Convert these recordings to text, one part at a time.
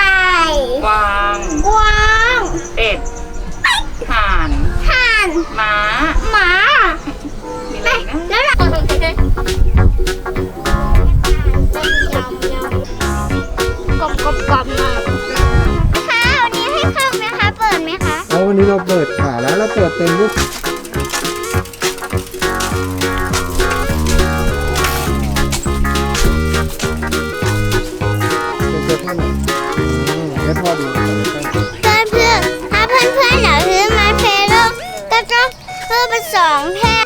ต่ายกวางกวางเป็ดห่านห่านม้าหมามีอะไรอีกนะแล้วเรากบกบกบหน่อยค่ะวันนี้ให้เข้าไหมคะ เปิดไหมคะแล้ววันนี้เราเปิดขาแล้วเราเปิดเป็นรูปเป็นตัวท่านอืม ให้พ่อดูเพื่อนเพื่อนถ้าเพื่อนเพื่อนอยากซื้อไม้เพลโลก็ต้องซื้อไปสองแท่ง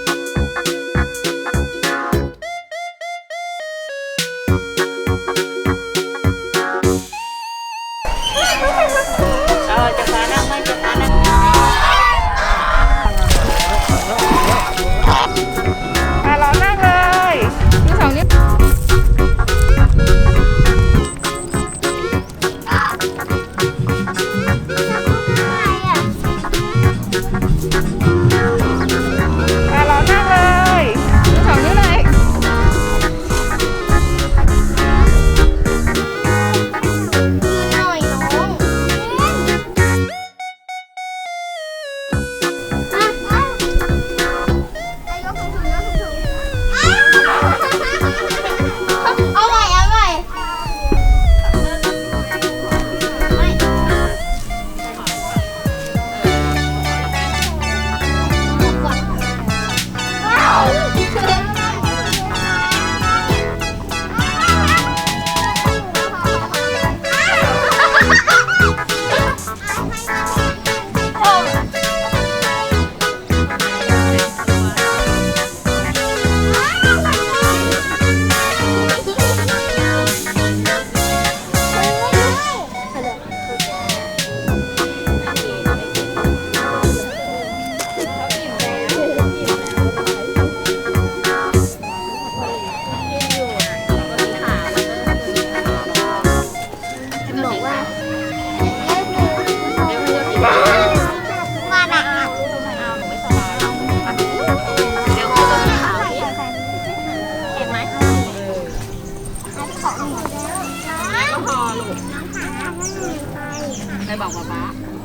ไปบอกป๊าป๊า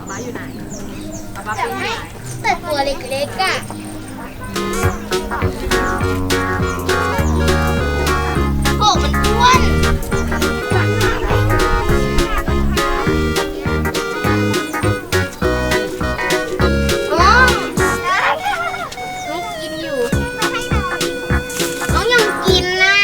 ป๊าอยู่ไหนป๊าป๊าไปไหนแต่ตัวเล็กๆอะโอ้มันอ้วน น้องน้องกินอยู่ น้องยังกินน่ะ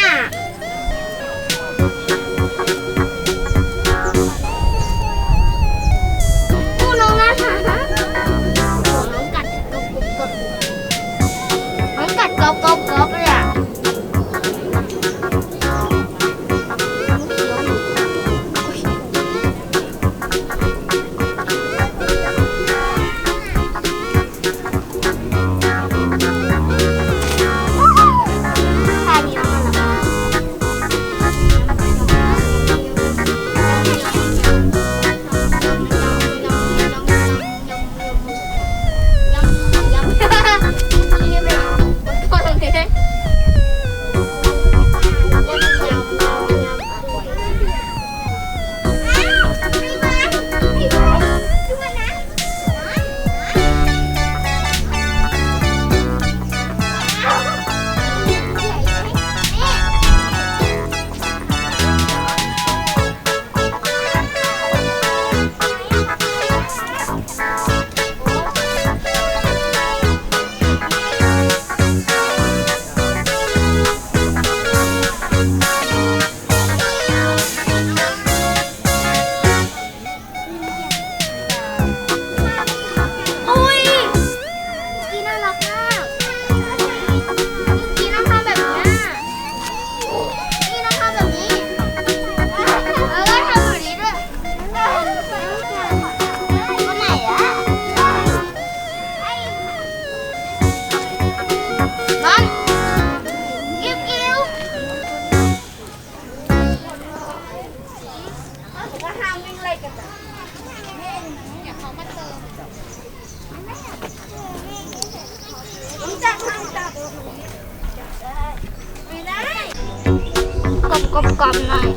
ไม่ได้กบกบกบหน่อย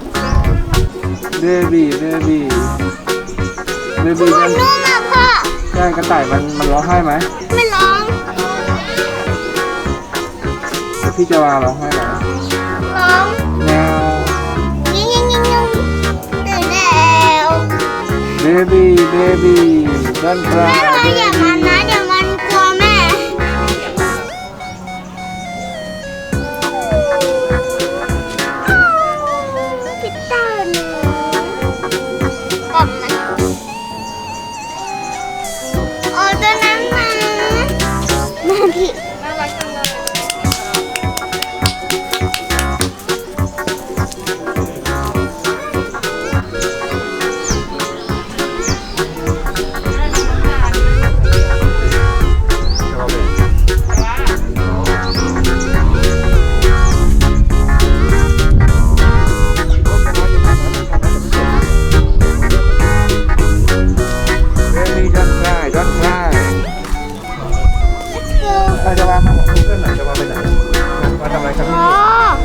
เบบี้เบบี้เบบี้ตัวกันนุ่มอะพ่อใช่กระต่ายมันมันร้องไห้ไหมไม่ร้องแต่พี่จะวาร้องไห้ไหมร้องแมวยิ่งยิ่งยิ่งยิ่งตื่นแล้วเบบี้เบบี้ดันกราแม่เราอย่ามันนะเดี๋ย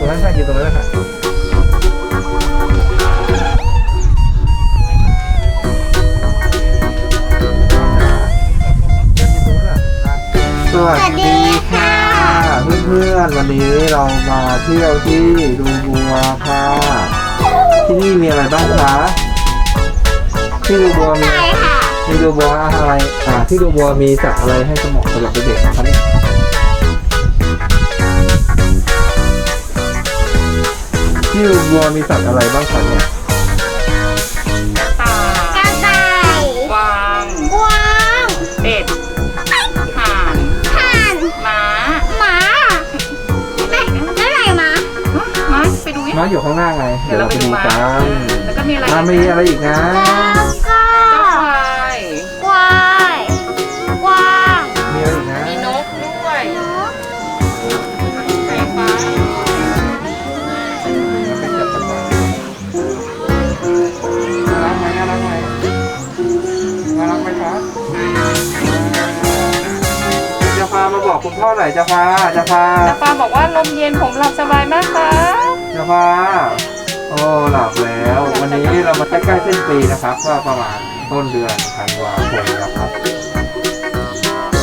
รงนั้นค่ะอยู่ตรงนั้นแหละค่ะสวัสดีค่ะเพื่อนๆวันนี้เรามาเที่ยวที่ดูบัวค่ะ ที่นี่มีอะไรบ้างคะที่ดูบัวมีใช่ค่ะที่ดูบัวอะไรอ่าที่ดูบัวมีสัตว์อะไรให้สมองสำหรับเด็กๆนะครับเนี่ย ที่ดูบัวมีสัตว์อะไรบ้างคะเนี่ยตากระต่ายกวางกวางเป็ดห่านห่านม้าหมาแม่แล้วไหนหมาฮะม้าไปดูยังม้าอยู่ข้างหน้าไง เดี๋ยวเราไปดูม้ากันแล้วก็มีอะไรอ่ามีอะไรอีกนะ บอกคุณพ่อหน่อยจะพาจะพาตาฟ้าบอกว่าลมเย็นผมหลับสบายมากค่ะจะพาโอ้หลับแล้ว วันนี้เรามาใกล้ๆเส้นปีนะครับ ก็ประมาณต้นเดือนธันวาคมนะครับ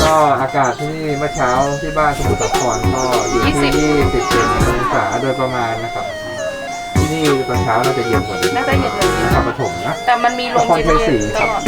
ก็อากาศที่นี่เมื่อเช้าที่บ้านสมุทรสาครก็อยู่ที่27องศาโดยประมาณนะครับ ที่นี่ตอนเช้าน่าจะเย็นกว่านี้น่าจะเย็นเลยนครปฐมนะแต่มันมีลมเย็นนครชัยศรีๆตครับลอด